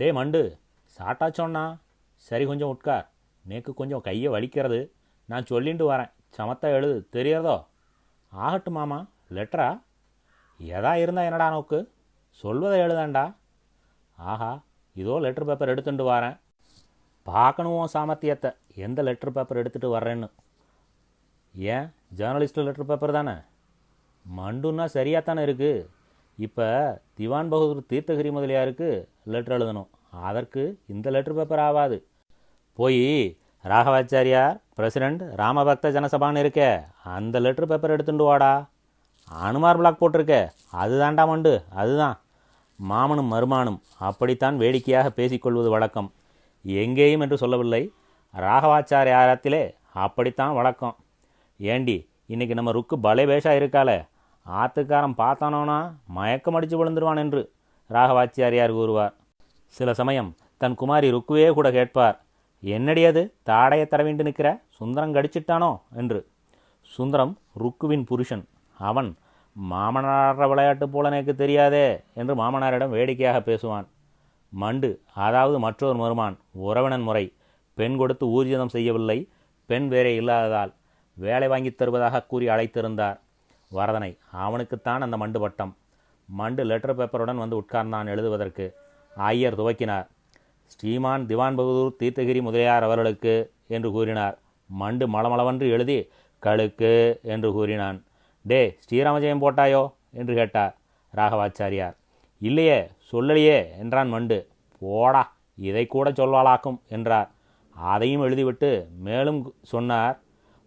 டே மண்டு சாட்டாச்சோண்ணா சரி கொஞ்சம் உட்கார் நேக்கு கொஞ்சம் கையை வலிக்கிறது. நான் சொல்லிட்டு வரேன். சமத்தா எழுது. தெரியறதோ ஆகட்டும் மாமா. லெட்டரா? எதா இருந்தா என்னடா நோக்கு? சொல்வதை எழுதாண்டா? ஆஹா இதோ லெட்டர் பேப்பர் எடுத்துட்டு வரேன். பார்க்கணும் சாமர்த்தியத்தை. எந்த லெட்டர் பேப்பர் எடுத்துகிட்டு வர்றேன்னு? ஏன்? ஜேர்னலிஸ்ட்டு லெட்டர் பேப்பர் தானே? மண்டுன்னா சரியாக தானே இருக்குது இப்போ திவான் பகதூர் தீர்த்தகிரி முதலியாருக்கு லெட்டர் எழுதணும். அதற்கு இந்த லெட்டர் பேப்பர் ஆகாது. போய் ராகவாச்சாரியார் பிரசிடெண்ட் ராமபக்த ஜனசபான்னு இருக்கே அந்த லெட்டர் பேப்பர் எடுத்துட்டு வாடா. அனுமார் பிளாக் போட்டிருக்கே அதுதான்டா மண்டு அதுதான். மாமனும் மருமானும் அப்படித்தான் வேடிக்கையாக பேசிக்கொள்வது வழக்கம். எங்கேயும் என்று சொல்லவில்லை. ராகவாச்சாரியாரத்திலே அப்படித்தான் வழக்கம். ஏண்டி இன்னைக்கு நம்ம ருக்கு பலே பேஷாக இருக்காளே. ஆத்துக்காரன் பார்த்தானோனா மயக்கம் அடித்து விழுந்துருவான் என்று ராகவாச்சாரியார் கூறுவார். சில சமயம் தன் குமாரி ருக்குவே கூட கேட்பார் என்னடி அது? தாடையை தரவேண்டு நிற்கிற சுந்தரம் கடிச்சிட்டானோ? என்று. சுந்தரம் ருக்குவின் புருஷன். அவன் மாமனார விளையாட்டு போல எனக்கு தெரியாதே என்று மாமனாரிடம் வேடிக்கையாக பேசுவான். மண்டு அதாவது மற்றொரு மருமான் உறவினன் முறை. பெண் கொடுத்து ஊர்ஜிதம் செய்யவில்லை. பெண் வேறே இல்லாததால் வேலை வாங்கித் தருவதாக கூறி அழைத்திருந்தார். வரதனை அவனுக்குத்தான் அந்த மண்டு பட்டம். மண்டு லெட்டர் பேப்பருடன் வந்து உட்கார்ந்தான் எழுதுவதற்கு. ஐயர் துவக்கினார். ஸ்ரீமான் திவான் பகதூர் தீர்த்தகிரி முதலியார் அவர்களுக்கு என்று கூறினார். மண்டு மளமளவென்று எழுதி கழுக்கு என்று கூறினான். டே ஸ்ரீராமஜெயம் போட்டாயோ? என்று கேட்டார் ராகவாச்சாரியார். இல்லையே சொல்லலையே என்றான் மண்டு. போடா இதை கூட சொல்வாளாக்கும் என்றார். அதையும் எழுதிவிட்டு மேலும் சொன்னார்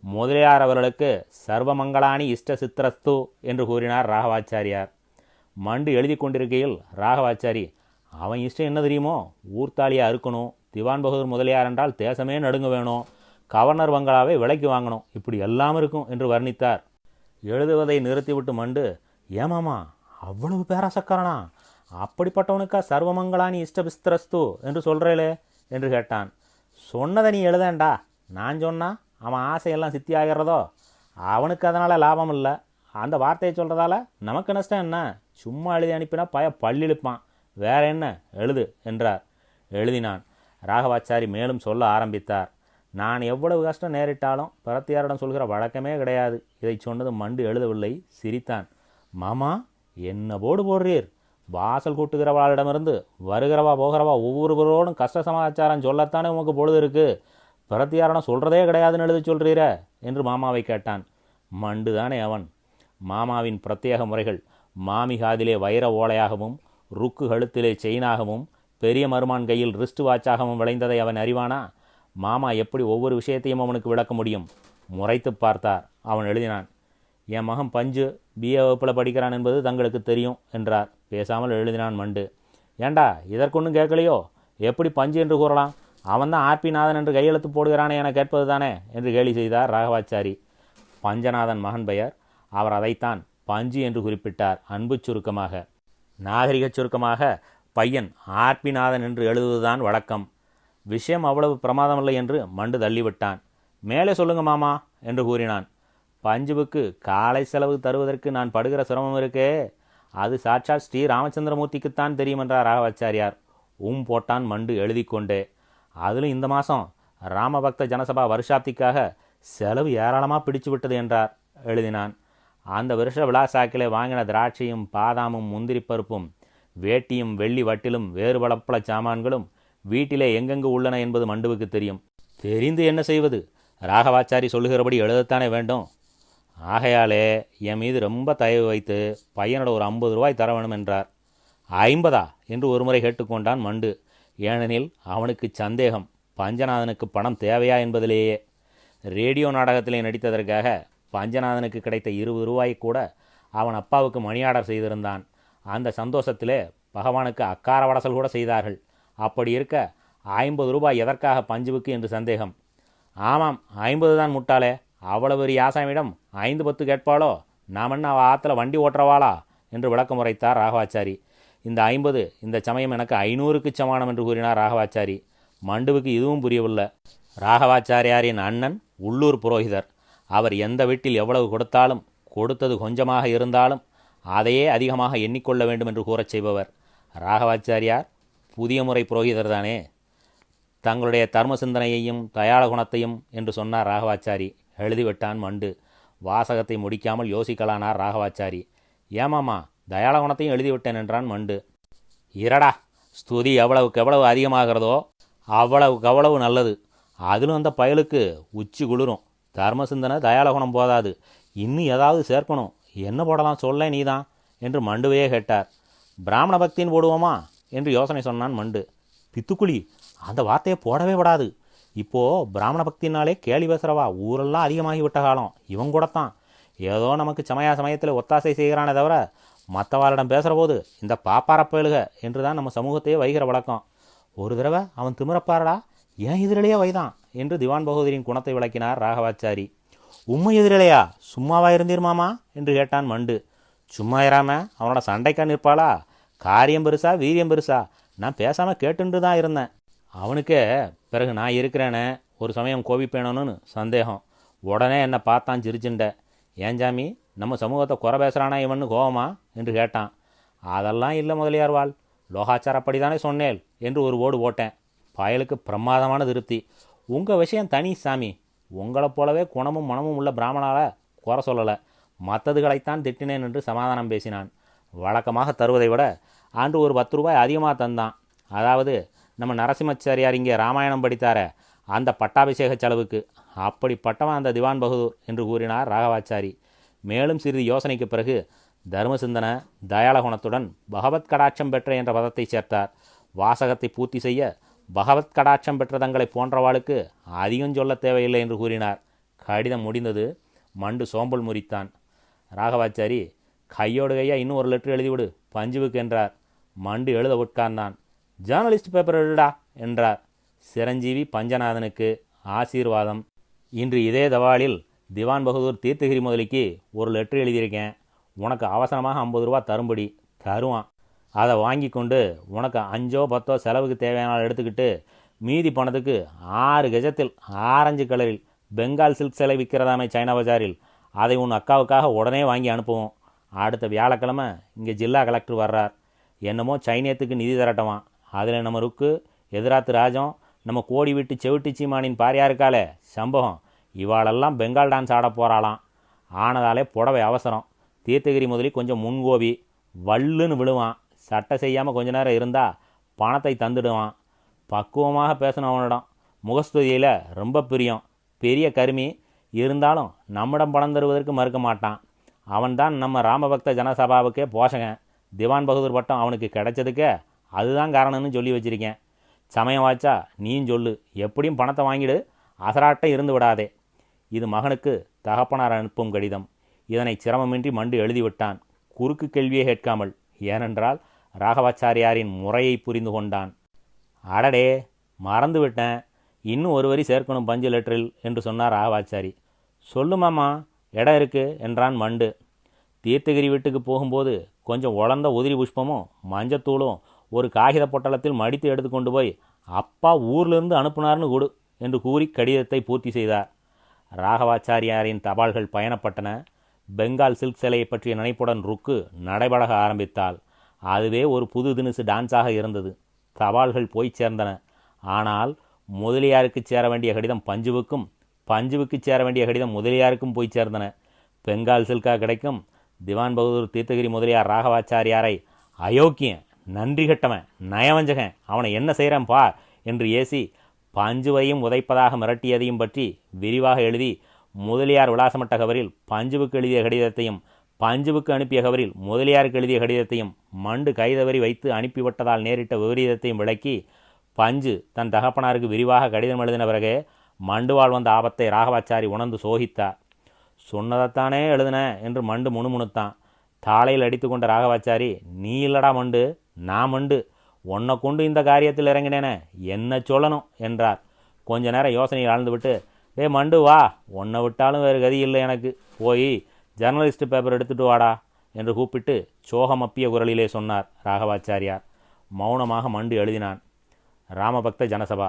முதலியார் அவர்களுக்கு சர்வமங்களானி இஷ்ட சித்திரஸ்து என்று கூறினார் ராகவாச்சாரியார். மண்டு எழுதி கொண்டிருக்கையில் ராகவாச்சாரி அவன் இஷ்டம் என்ன தெரியுமோ? ஊர்த்தாலியாக அறுக்கணும். திவான் பகதூர் முதலியார் என்றால் தேசமே நடுங்க வேணும். கவர்னர் பங்களாவை விலைக்கு வாங்கணும். இப்படி எல்லாம் இருக்கும் என்று வர்ணித்தார். எழுதுவதை நிறுத்திவிட்டு மண்டு ஏமாமா அவ்வளவு பேராசக்காரனா? அப்படிப்பட்டவனுக்கா சர்வமங்களானி இஷ்டபிஸ்திரஸ்து என்று சொல்கிறேளே என்று கேட்டான். சொன்னதை நீ எழுதேன்டா நான் சொன்னா அவன் ஆசையெல்லாம் சித்தி ஆகிறதோ அவனுக்கு அதனால் லாபம் இல்லை. அந்த வார்த்தையை சொல்கிறதால நமக்கு நஷ்டம் என்ன? சும்மா எழுதி அனுப்பினா பய பல்லிழுப்பான். வேற என்ன? எழுது என்றார். எழுதினான். ராகவாச்சாரி மேலும் சொல்ல ஆரம்பித்தார். நான் எவ்வளவு கஷ்டம் நேரிட்டாலும் பரத்தியாரிடம் சொல்கிற வழக்கமே கிடையாது. இதை சொன்னது மண்டு எழுதவில்லை சிரித்தான். மாமா என்ன போடு போடுறீர்? வாசல் கூட்டுகிறவாளிடமிருந்து வருகிறவா போகிறவா ஒவ்வொருவரோடும் கஷ்ட சமாச்சாரம் சொல்லத்தானே உமக்கு பொழுது இருக்கு? பிரத்தியாரிடம் சொல்கிறதே கிடையாதுன்னு எழுதி சொல்கிறீர என்று மாமாவை கேட்டான். மண்டு தானே அவன். மாமாவின் பிரத்யேக முறைகள் மாமிகாதிலே வைர ஓலையாகவும் ருக்கு கழுத்திலே செயினாகவும் பெரிய மருமான் கையில் ரிஸ்ட் வாட்சாகவும் விளைந்ததை அவன் அறிவானா? மாமா எப்படி ஒவ்வொரு விஷயத்தையும் அவனுக்கு விளக்க முடியும்? முறைத்து பார்த்தார். அவன் எழுதினான். என் மகன் பஞ்சு பிஏ வகுப்பில் படிக்கிறான் என்பது தங்களுக்கு தெரியும் என்றார். பேசாமல் எழுதினான் மண்டு. ஏண்டா இதற்கொன்னும் கேட்கலையோ? எப்படி பஞ்சு என்று கூறலாம்? அவன்தான் ஆர்பி நாதன் என்று கையெழுத்து போடுகிறானே என கேட்பது தானே என்று கேலி செய்தார் ராகவாச்சாரி. பஞ்சநாதன் மகன் பெயர். அவர் அதைத்தான் பஞ்சு என்று குறிப்பிட்டார் அன்பு சுருக்கமாக. நாகரிகச் சுருக்கமாக பையன் ஆர்பிநாதன் என்று எழுதுவதுதான் வழக்கம். விஷயம் அவ்வளவு பிரமாதமில்லை என்று மண்டு தள்ளிவிட்டான். மேலே சொல்லுங்க மாமா என்று கூறினான். பஞ்சுவுக்கு காலை செலவு தருவதற்கு நான் படுகிற சிரமம் இருக்கே. அது சாட்சாத் ஸ்ரீ ராமச்சந்திரமூர்த்திக்குத்தான் தெரியும் என்றார் ராகவாச்சாரியார். உம் போட்டான் மண்டு எழுதி கொண்டே அதிலும் இந்த மாதம் ராமபக்த ஜனசபா வருஷாப்திக்காக செலவு ஏராளமாக பிடிச்சு விட்டது என்றார் எழுதினான். அந்த வருஷ விழாசாக்கிலே வாங்கின திராட்சையும் பாதாமும் முந்திரி பருப்பும் வேட்டியும் வெள்ளி வட்டிலும் வேறு பலப்பல சாமான்களும் வீட்டிலே எங்கெங்கு உள்ளன என்பது மண்டுவுக்கு தெரியும். தெரிந்து என்ன செய்வது? ராகவாச்சாரி சொல்லுகிறபடி எழுதத்தானே வேண்டும். ஆகையாலே என் மீது ரொம்ப தயவு வைத்து பையனோட ஒரு ஐம்பது ரூபாய் தர வேணும் என்றார். ஐம்பதா? என்று ஒருமுறை கேட்டுக்கொண்டான் மண்டு. ஏனெனில் அவனுக்கு சந்தேகம். பஞ்சநாதனுக்கு பணம் தேவையா என்பதிலேயே. ரேடியோ நாடகத்திலே நடித்ததற்காக பஞ்சநாதனுக்கு கிடைத்த இருபது ரூபாய் கூட அவன் அப்பாவுக்கு மணி ஆர்டர் செய்திருந்தான். அந்த சந்தோஷத்திலே பகவானுக்கு அக்கார வடசல் கூட செய்தார்கள். அப்படி இருக்க ஐம்பது ரூபாய் எதற்காக பஞ்சுவுக்கு என்று சந்தேகம். ஆமாம் ஐம்பது தான் முட்டாளே. அவ்வளவு பெரிய ஆசாமியிடம் ஐந்து பத்து கேட்பாளோ? நாம் என்ன அவள் ஆற்றுல வண்டி ஓட்டுறவாளா? என்று விளக்கம் உரைத்தார் ராகவாச்சாரி. இந்த ஐம்பது இந்த சமயம் எனக்கு ஐநூறுக்கு சமானம் என்று கூறினார் ராகவாச்சாரி. மண்டுவுக்கு இதுவும் புரியவில்லை. ராகவாச்சாரியாரின் அண்ணன் உள்ளூர் புரோகிதர். அவர் எந்த வீட்டில் எவ்வளவு கொடுத்தாலும் கொடுத்தது கொஞ்சமாக இருந்தாலும் அதையே அதிகமாக எண்ணிக்கொள்ள வேண்டும் என்று கூறச் செய்பவர். ராகவாச்சாரியார் புதிய முறை புரோகிதர் தானே தங்களுடைய தர்ம சிந்தனையையும் தயாள குணத்தையும் என்று சொன்னார் ராகவாச்சாரி. எழுதிவிட்டான் மண்டு. வாசகத்தை முடிக்காமல் யோசிக்கலானார் ராகவாச்சாரி. ஏமாமா தயாள குணத்தையும் எழுதிவிட்டேன் என்றான் மண்டு. இரடா ஸ்துதி எவ்வளவுக்கு எவ்வளவு அதிகமாகிறதோ அவ்வளவுக்கு அவ்வளவு நல்லது. அதிலும் அந்த பயலுக்கு உச்சி குளிரும். தர்ம சிந்தனை தயாள குணம் போதாது. இன்னும் ஏதாவது சேர்க்கணும். என்ன போடலாம்? சொல்ல நீதான் என்று மண்டுவையே கேட்டார். பிராமண பக்தின்னு போடுவோமா? என்று யோசனை சொன்னான் மண்டு. பித்துக்குழி அந்த வார்த்தையை போடவே விடாது. இப்போது பிராமண பக்தினாலே கேலி பேசுகிறவா ஊரெல்லாம் அதிகமாகி விட்ட காலம். இவன் கூடத்தான். ஏதோ நமக்கு சமயா சமயத்தில் ஒத்தாசை செய்கிறானே தவிர மற்றவாரிடம் பேசுகிற போது இந்த பாப்பாரப்பயலுக என்று தான் நம்ம சமூகத்தையே வைகிற வழக்கம். ஒரு தடவை அவன் திமிரப்பாரடா. ஏன் இதிலேயே வைதான்? என்று திவான் பகதூரின் குணத்தை விளக்கினார் ராகவாச்சாரி. உண்மை எதிரிலையா? சும்மாவா இருந்தீர் மாமா? என்று கேட்டான் மண்டு. சும்மா இராம அவனோட சண்டைக்கா நிற்பாளா? காரியம் பெருசா வீரியம் பெருசா? நான் பேசாமல் கேட்டுண்டு தான் இருந்தேன். அவனுக்கே பிறகு நான் இருக்கிறேனே ஒரு சமயம் கோபிப்பேனோன்னு சந்தேகம். உடனே என்னை பார்த்தான் சிரிச்சுண்ட. ஏன் ஜாமி நம்ம சமூகத்தை குறை பேசுகிறானா இவன்னு கோவமா? என்று கேட்டான். அதெல்லாம் இல்லை முதலியார் வாழ். லோகாச்சாரப்படி தானே சொன்னேன் என்று ஒரு ஓடு போட்டேன் பயலுக்கு பிரமாதமான திருப்தி. உங்கள் விஷயம் தனி சாமி. உங்களைப் போலவே குணமும் மனமும் உள்ள பிராமணால குறை சொல்லலை. மற்றதுகளைத்தான் திட்டினேன் என்று சமாதானம் பேசினான். வழக்கமாக தருவதை விட ஆண்டு ஒரு பத்து ரூபாய் அதிகமாக தந்தான். அதாவது நம்ம நரசிம்மச்சாரியார் இங்கே ராமாயணம் படித்தார அந்த பட்டாபிஷேக செலவுக்கு. அப்படிப்பட்டவன் அந்த திவான் பகதூர் என்று கூறினார் ராகவாச்சாரி. மேலும் சிறிது யோசனைக்கு பிறகு தர்மசிந்தன தயாளகுணத்துடன் பகவத் கடாட்சம் பெற்ற என்ற பதத்தை சேர்த்தார். வாசகத்தை பூர்த்தி செய்ய பகவத் கடாட்சம் பெற்ற தங்களை போன்றவாளுக்கு அதிகம் சொல்ல தேவையில்லை என்று கூறினார். கடிதம் முடிந்தது மண்டு சோம்பல் முறித்தான். ராகவாச்சாரி கையோடு கையா இன்னும் ஒரு லெட்டர் எழுதிவிடு பஞ்சுவுக்கு என்றார். மண்டு எழுத உட்கார்ந்தான். ஜேர்னலிஸ்ட் பேப்பர் எழுடா என்றார். சிரஞ்சீவி பஞ்சநாதனுக்கு ஆசீர்வாதம். இன்று இதே தவாலில் திவான் பகதூர் தீர்த்தகிரி முதலிக்கு ஒரு லெட்டர் எழுதியிருக்கேன். உனக்கு அவசரமாக ஐம்பது ரூபா தரும்படி. தருவான். அதை வாங்கி கொண்டு உனக்கு அஞ்சோ பத்தோ செலவுக்கு தேவையான எடுத்துக்கிட்டு மீதி பணத்துக்கு ஆறு கஜத்தில் ஆரஞ்சு கலரில் பெங்கால் சில்க் சிலை விற்கிறதாமே சைனா பஜாரில். அதை உன் அக்காவுக்காக உடனே வாங்கி அனுப்புவோம். அடுத்த வியாழக்கிழமை இங்கே ஜில்லா கலெக்டர் வர்றார். என்னமோ சைனியத்துக்கு நிதி திரட்டவான் அதில் நம்ம ருக்கு எதிராத்து ராஜம் நம்ம கோடி விட்டு செவிட்டு சீமானின் பாரியா இருக்காளே சம்பவம். இவாளெல்லாம் பெங்கால் டான்ஸ் ஆட போகிறாளாம் ஆனதாலே புடவை அவசரம். தீர்த்தகிரி முதலி கொஞ்சம் முன்கோபி வல்லுன்னு விழுவான். சட்டை செய்யாமல் கொஞ்ச நேரம் இருந்தால் பணத்தை தந்துடுவான். பக்குவமாக பேசணும் அவனிடம். முகஸ்துதியில் ரொம்ப பிரியம். பெரிய கருமி. இருந்தாலும் நம்மிடம் பணம் தருவதற்கு மறுக்க மாட்டான். அவன்தான் நம்ம ராமபக்த ஜனசபாவுக்கே போஷகன். திவான் பகதூர் பட்டம் அவனுக்கு கிடைச்சதுக்கே அதுதான் காரணம்னு சொல்லி வச்சிருக்கேன். சமயம் வாச்சா நீயும் சொல்லு. எப்படியும் பணத்தை வாங்கிடு. அசராட்டம் இருந்து விடாதே. இது மகனுக்கு தகப்பனார் அனுப்பும் கடிதம். இதனை சிரமமின்றி மண்டு எழுதிவிட்டான் குறுக்கு கேள்வியை கேட்காமல். ஏனென்றால் ராகவாச்சாரியாரின் முறையை புரிந்து கொண்டான். அடடே மறந்து விட்டேன் இன்னும் ஒரு வரி சேர்க்கணும் பஞ்சு லெட்டரில் என்று சொன்னார் ராகவாச்சாரி. சொல்லுமாமா இடம் இருக்கு என்றான் மண்டு. தீர்த்தகிரி வீட்டுக்கு போகும்போது கொஞ்சம் உழந்த உதிரி புஷ்பமும் மஞ்சத்தூளும் ஒரு காகித பொட்டலத்தில் மடித்து எடுத்துக்கொண்டு போய் அப்பா ஊர்லேருந்து அனுப்புனார்னு கொடு என்று கூறி கடிதத்தை பூர்த்தி செய்தார். ராகவாச்சாரியாரின் தபால்கள் பயணப்பட்டன. பெங்கால் சில்க் சிலையை பற்றிய நினைப்புடன் ருக்கு நடைபழக ஆரம்பித்தாள். அதுவே ஒரு புது தினுசு டான்ஸாக இருந்தது. தபால்கள் போய் சேர்ந்தன. ஆனால் முதலியாருக்கு சேர வேண்டிய கடிதம் பஞ்சுவுக்கும் பஞ்சுவுக்கு சேர வேண்டிய கடிதம் முதலியாருக்கும் போய் சேர்ந்தன. பெங்கால் சில்கா கிடைக்கும். திவான் பகதூர் தீர்த்தகிரி முதலியார் ராகவாச்சாரியாரை அயோக்கியன் நன்றி கட்டவன் நயவஞ்சகன் அவனை என்ன செய்கிறான் பா என்று ஏசி பஞ்சுவையும் உதைப்பதாக மிரட்டியதையும் பற்றி விரிவாக எழுதி முதலியார் விலாசமட்ட கவரில் பஞ்சுவுக்கு எழுதிய கடிதத்தையும் பஞ்சுவுக்கு அனுப்பிய கவரில் முதலியாருக்கு எழுதிய கடிதத்தையும் மண்டு கைதவறி வைத்து அனுப்பிவிட்டதால் நேரிட்ட விபரீதத்தையும் விளக்கி பஞ்சு தன் தகப்பனாருக்கு விரிவாக கடிதம் எழுதின பிறகு மண்டுவால் வந்த ஆபத்தை ராகவாச்சாரி உணர்ந்து சோகித்தார் சொன்னதைத்தானே எழுதின என்று மண்டு முணுமுணுத்தான். தாளையில் அடித்து கொண்ட ராகவாச்சாரி நீ இல்லடா மண்டு நான் மண்டு. உன்னை கொண்டு இந்த காரியத்தில் இறங்கினேனே என்ன சொல்லணும் என்றார். கொஞ்ச நேரம் யோசனையில் ஆழ்ந்துவிட்டு டே மண்டு வா. உன்னை விட்டாலும் வேறு கதி இல்லை எனக்கு. போய் ஜர்னலிஸ்ட் பேப்பர் எடுத்துட்டு வாடா என்று கூப்பிட்டு சோகம் அப்பிய குரலிலே சொன்னார் ராகவாச்சாரியார். மௌனமாக மண்டு எழுதினான். ராமபக்த ஜனசபா.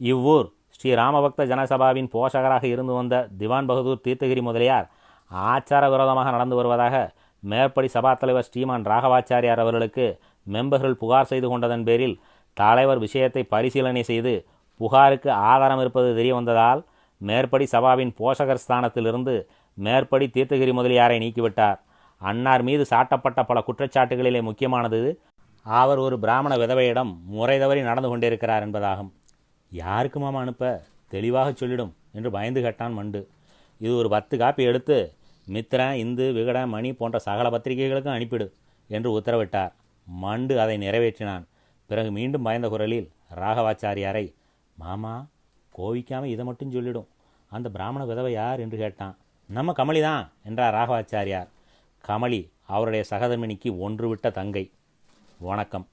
இவ்வூர் ஸ்ரீ ராமபக்த ஜனசபாவின் போஷகராக இருந்து வந்த திவான் பகதூர் தீர்த்தகிரி முதலியார் ஆச்சார விரோதமாக நடந்து வருவதாக மேற்படி சபா தலைவர் ஸ்ரீமான் ராகவாச்சாரியார் அவர்களுக்கு மெம்பர்கள் புகார் செய்து கொண்டதன் பேரில் தலைவர் விஷயத்தை பரிசீலனை செய்து புகாருக்கு ஆதாரம் இருப்பது தெரிய வந்ததால் மேற்படி சபாவின் போஷகர் ஸ்தானத்திலிருந்து மேற்படி தீர்த்தகிரி முதலியாரை நீக்கிவிட்டார். அன்னார் மீது சாட்டப்பட்ட பல குற்றச்சாட்டுகளிலே முக்கியமானது அவர் ஒரு பிராமண விதவையிடம் முறை தவறி நடந்து கொண்டிருக்கிறார் என்பதாகும். யாருக்கு மாமா அனுப்ப? தெளிவாக சொல்லிடும் என்று பயந்து கேட்டான் மண்டு. இது ஒரு பத்து காப்பி எடுத்து மித்ரன் இந்து விகடன் மணி போன்ற சகல பத்திரிகைகளுக்கும் அனுப்பிடு என்று உத்தரவிட்டார். மண்டு அதை நிறைவேற்றினான். பிறகு மீண்டும் பயந்த குரலில் ராகவாச்சாரியாரை மாமா கோவிக்காமல் இதை மட்டும் சொல்லிடும். அந்த பிராமண விதவை யார்? என்று கேட்டான். நம்ம கமலி தான் என்றார் ராகவாச்சாரியார். கமலி அவருடைய சகதர்மினிக்கு ஒன்று விட்ட தங்கை. வணக்கம்.